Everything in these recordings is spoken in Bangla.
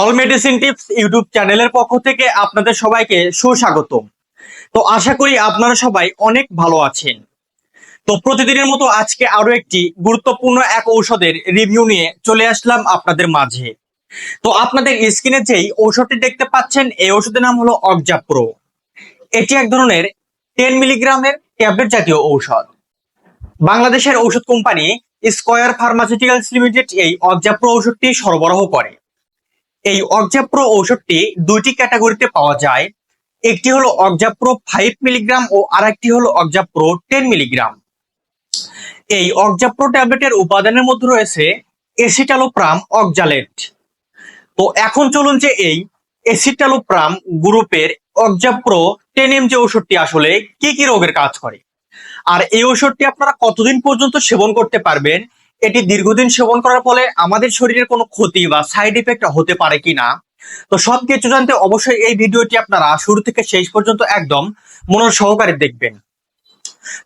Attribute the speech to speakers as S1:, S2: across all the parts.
S1: অল মেডিসিন টিপস ইউটিউব চ্যানেলের পক্ষ থেকে আপনাদের সবাইকে সুস্বাগতম। তো আশা করি আপনারা সবাই অনেক ভালো আছেন। তো প্রতিদিনের মতো আজকে আরও একটি গুরুত্বপূর্ণ এক ঔষধের রিভিউ নিয়ে চলে আসলাম আপনাদের মাঝে। তো আপনাদের স্ক্রিনে যেই ঔষধটি দেখতে পাচ্ছেন, এই ঔষধের নাম হলো অবজাপ্রো এটি এক ধরনের টেন মিলিগ্রামের ট্যাবলেট জাতীয় ঔষধ। বাংলাদেশের ঔষধ কোম্পানি স্কয়ার ফার্মাসিউটিক্যালস লিমিটেড এই অবজাপ্রো ঔষধটি সরবরাহ করে। এই অক্সাপ্রো ঔষধটি দুইটি ক্যাটাগরিতে পাওয়া যায়। একটি হলো অক্সাপ্রো ফাইভ মিলিগ্রাম ও আরেকটি হলো অক্সাপ্রো টেন মিলিগ্রাম। এই অক্সাপ্রো ট্যাবলেটের উপাদানের মধ্যে রয়েছে এসিটালোপ্রাম অক্সালেট। তো এখন চলুন যে এই এসিটালোপ্রাম গ্রুপের অক্সাপ্রো টেন এম যে ওষুধটি আসলে কি কি রোগের কাজ করে। আর এই ওষুধটি আপনারা কতদিন পর্যন্ত সেবন করতে পারবেন এটি দীর্ঘদিন সেবন করার ফলে আমাদের শরীরের কোনো ক্ষতি বা সাইড ইফেক্ট হতে পারে কিনা? তো সবকিছু জানতে অবশ্যই এই ভিডিওটি আপনারা শুরু থেকে শেষ পর্যন্ত একদম মনোর সহকারে দেখবেন।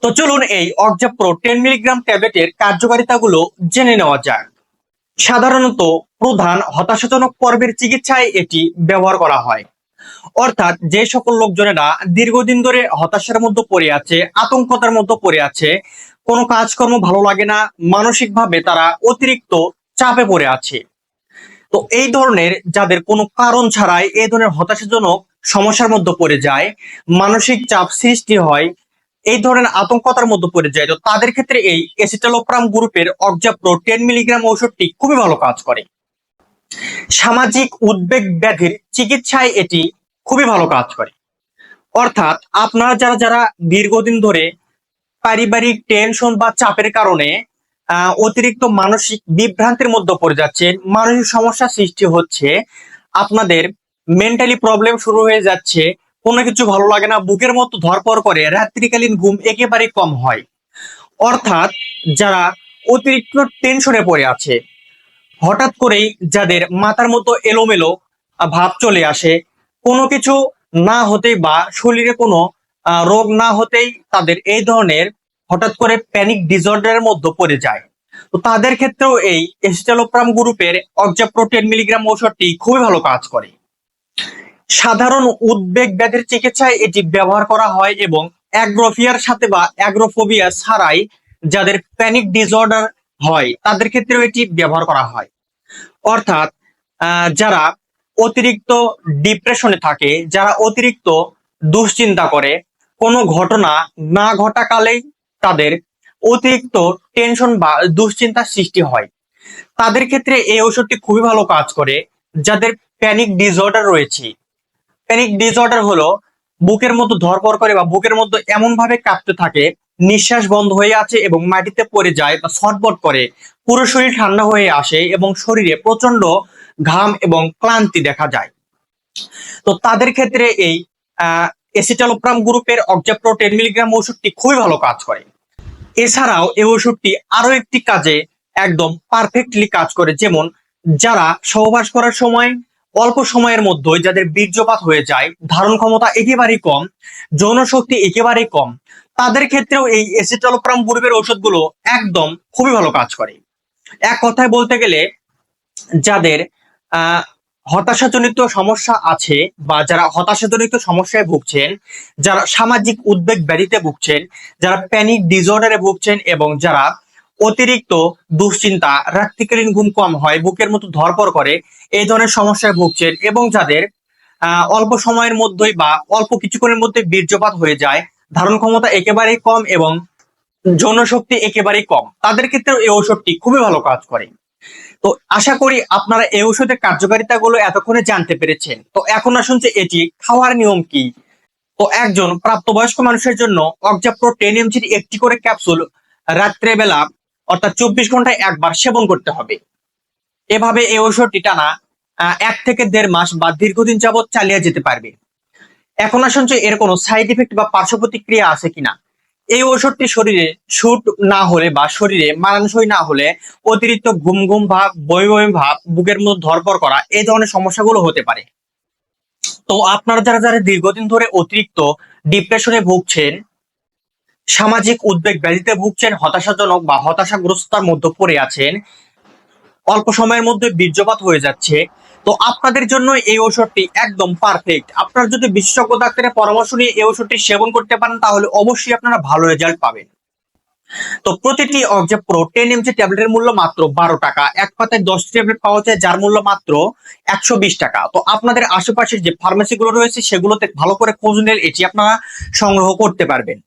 S1: তো চলুন এই অর্জাপ্রো টেন মিলিগ্রাম ট্যাবলেটের কার্যকারিতাগুলো জেনে নেওয়া যাক। সাধারণত প্রধান হতাশাজনক পর্বের চিকিৎসায় এটি ব্যবহার করা হয়। অর্থাৎ যে সকল লোকজনেরা দীর্ঘদিন ধরে হতাশার মধ্যে পড়ে আছে, আতঙ্কতার মধ্যে পড়ে আছে কোনো কাজকর্ম ভালো লাগে না, মানসিকভাবে তারা অতিরিক্ত চাপে পড়ে আছে। তো এই ধরনের যাদের কোনো কারণ ছাড়াই এই ধরনের হতাশাজনক সমস্যার মধ্যে পড়ে যায়, মানসিক চাপ সৃষ্টি হয়, এই ধরনের আতঙ্কতার মধ্যে পড়ে যায়, তো তাদের ক্ষেত্রে এই এসিটালোপ্রাম গ্রুপের অক্সাপ্রো টেন মিলিগ্রাম ঔষধটি খুবই ভালো কাজ করে। সামাজিক উদ্বেগ ব্যাধির চিকিৎসায় এটি খুবই ভালো কাজ করে। অর্থাৎ আপনারা যারা যারা দীর্ঘদিন ধরে পারিবারিক টেনশন বা চাপের কারণে অতিরিক্ত মানসিক বিভ্রান্তির মধ্যে পড়ে যাচ্ছেন মানসিক সমস্যা সৃষ্টি হচ্ছে, আপনাদের মেন্টালি প্রবলেম শুরু হয়ে যাচ্ছে, কোনো কিছু ভালো লাগে না, বুকের মতো ধরপর করে রাত্রিকালীন ঘুম একেবারে কম হয়। অর্থাৎ যারা অতিরিক্ত টেনশনে পড়ে আছে, হঠাৎ করেই যাদের মাথার মতো এলোমেলো ভাব চলে আসে, কোনো কিছু না হতেই বা শরীরে কোনো রোগ না হতেই তাদের এই ধরনের হঠাৎ করে প্যানিক ডিসঅর্ডারের মধ্যে পড়ে যায়। তো তাদের ক্ষেত্রেও এই এসিটালোপ্রাম গ্রুপের অক্সাপ্রো টেন মিলিগ্রাম ঔষধটি খুবই ভালো কাজ করে। সাধারণ উদ্বেগ ব্যাধির চিকিৎসায় এটি ব্যবহার করা হয় এবং অ্যাগ্রোফিয়ার সাথে বা অ্যাগ্রোফোবিয়া ছাড়াই যাদের প্যানিক ডিসঅর্ডার হয়, তাদের ক্ষেত্রেও এটি ব্যবহার করা হয়। অর্থাৎ যারা অতিরিক্ত ডিপ্রেশনে থাকে, যারা অতিরিক্ত দুশ্চিন্তা করে কোনো ঘটনা না ঘটাকালেই তাদের অতিরিক্ত টেনশন বা দুশ্চিন্তার সৃষ্টি হয়। তাদের ক্ষেত্রে এই ওষুধটি খুবই ভালো কাজ করে, যাদের প্যানিক ডিসঅর্ডার রয়েছে। প্যানিক ডিসঅর্ডার হলো বুকের মধ্যে ধরপড় করে বা বুকের মধ্যে এমন ভাবে কাঁপতে থাকে, নিঃশ্বাস বন্ধ হয়ে আছে এবং মাটিতে পড়ে যায় বা ছটবট করে, পুরো শরীর ঠান্ডা হয়ে আসে এবং শরীরে প্রচণ্ড ঘাম এবং ক্লান্তি দেখা যায়। তো তাদের ক্ষেত্রে এই এসিটালোপ্রাম গ্রুপের অক্সাপ্রো টেন মিলিগ্রাম ওষুধটি খুবই ভালো কাজ করে। এছাড়াও এই ওষুধটি আরও একটি কাজে একদম পারফেক্টলি কাজ করে, যেমন যারা সহবাস করার সময়, অল্প সময়ের মধ্যে যাদের বীর্যপাত হয়ে যায়, ধারণ ক্ষমতা একেবারেই কম, যৌন শক্তি একেবারেই কম, তাদের ক্ষেত্রেও এই এসিটালোপ্রাম গ্রুপের ওষুধগুলো একদম খুবই ভালো কাজ করে। এক কথায় বলতে গেলে যাদের হতাশাজনিত সমস্যা আছে বা যারা হতাশাজনিত সমস্যায় ভুগছেন, যারা সামাজিক উদ্বেগ ব্যাধিতে ভুগছেন, যারা প্যানিক ডিসঅর্ডারে ভুগছেন এবং যারা অতিরিক্ত দুশ্চিন্তা, রাত্রিকালীন ঘুম কম হয়, বুকের মতো ধরপর করে, এই ধরনের সমস্যায় ভুগছেন এবং যাদের অল্প সময়ের মধ্যেই বা অল্প কিছুক্ষণের মধ্যে বীর্যপাত হয়ে যায়, ধারণ ক্ষমতা একেবারেই কম এবং যৌন শক্তি একেবারেই কম। তাদের ক্ষেত্রেও এই ঔষধটি খুবই ভালো কাজ করে। তো আশা করি আপনারা এই ওষুধের কার্যকারিতা গুলো এতক্ষণে জানতে পেরেছেন। তো এখন আসুন যে এটি খাওয়ার নিয়ম কি। তো একজন প্রাপ্তবয়স্ক মানুষের জন্য অক্সাপ্রো টেন এমজির একটি করে ক্যাপসুল রাত্রেবেলা অর্থাৎ চব্বিশ ঘন্টায় একবার সেবন করতে হবে। এভাবে এই ওষুধটি টানা এক থেকে দেড় মাস বা দীর্ঘদিন যাবৎ চালিয়ে যেতে পারবে। এখন আসুন যে এর কোনো সাইড ইফেক্ট বা পার্শ্ব প্রতিক্রিয়া আছে কিনা। এই ওষুধটি শরীরে শুট না হলে বা শরীরে মানানসই না হলে অতিরিক্ত ঘুম ঘুম ভাব, বমি বমি ভাব, বুকের মধ্যে ধরপর করা এই ধরনের সমস্যাগুলো হতে পারে। তো আপনারা যারা যারা দীর্ঘদিন ধরে অতিরিক্ত ডিপ্রেশনে ভুগছেন, সামাজিক উদ্বেগ ব্যাধিতে ভুগছেন, হতাশাজনক বা হতাশাগ্রস্তার মধ্যে পড়ে আছেন, অল্প সময়ের মধ্যে বীর্যপাত হয়ে যাচ্ছে তো আপনাদের জন্য এই ওষুধটি একদম পারফেক্ট আপনারা যদি বিশেষজ্ঞ ডাক্তারের পরামর্শ নিয়ে এই ওষুধটি সেবন করতে পারেন, তাহলে অবশ্যই আপনারা ভালো রেজাল্ট পাবেন। তো প্রতিটি অবজে প্রো টেন এমজি ট্যাবলেটের মূল্য মাত্র বারো টাকা। এক পাতায় দশ ট্যাবলেট পাওয়া যায়, যার মূল্য মাত্র একশো বিশ টাকা। তো আপনাদের আশেপাশের যে ফার্মেসিগুলো রয়েছে, সেগুলোতে ভালো করে খোঁজ নিলে এটি আপনারা সংগ্রহ করতে পারবেন।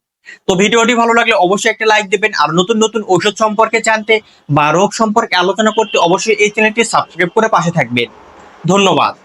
S1: তো ভিডিওটি ভালো লাগলে অবশ্যই একটা লাইক দেবেন। আর নতুন নতুন ঔষধ সম্পর্কে জানতে বা রোগ সম্পর্কে আলোচনা করতে অবশ্যই এই চ্যানেলটি সাবস্ক্রাইব করে পাশে থাকবেন। ধন্যবাদ।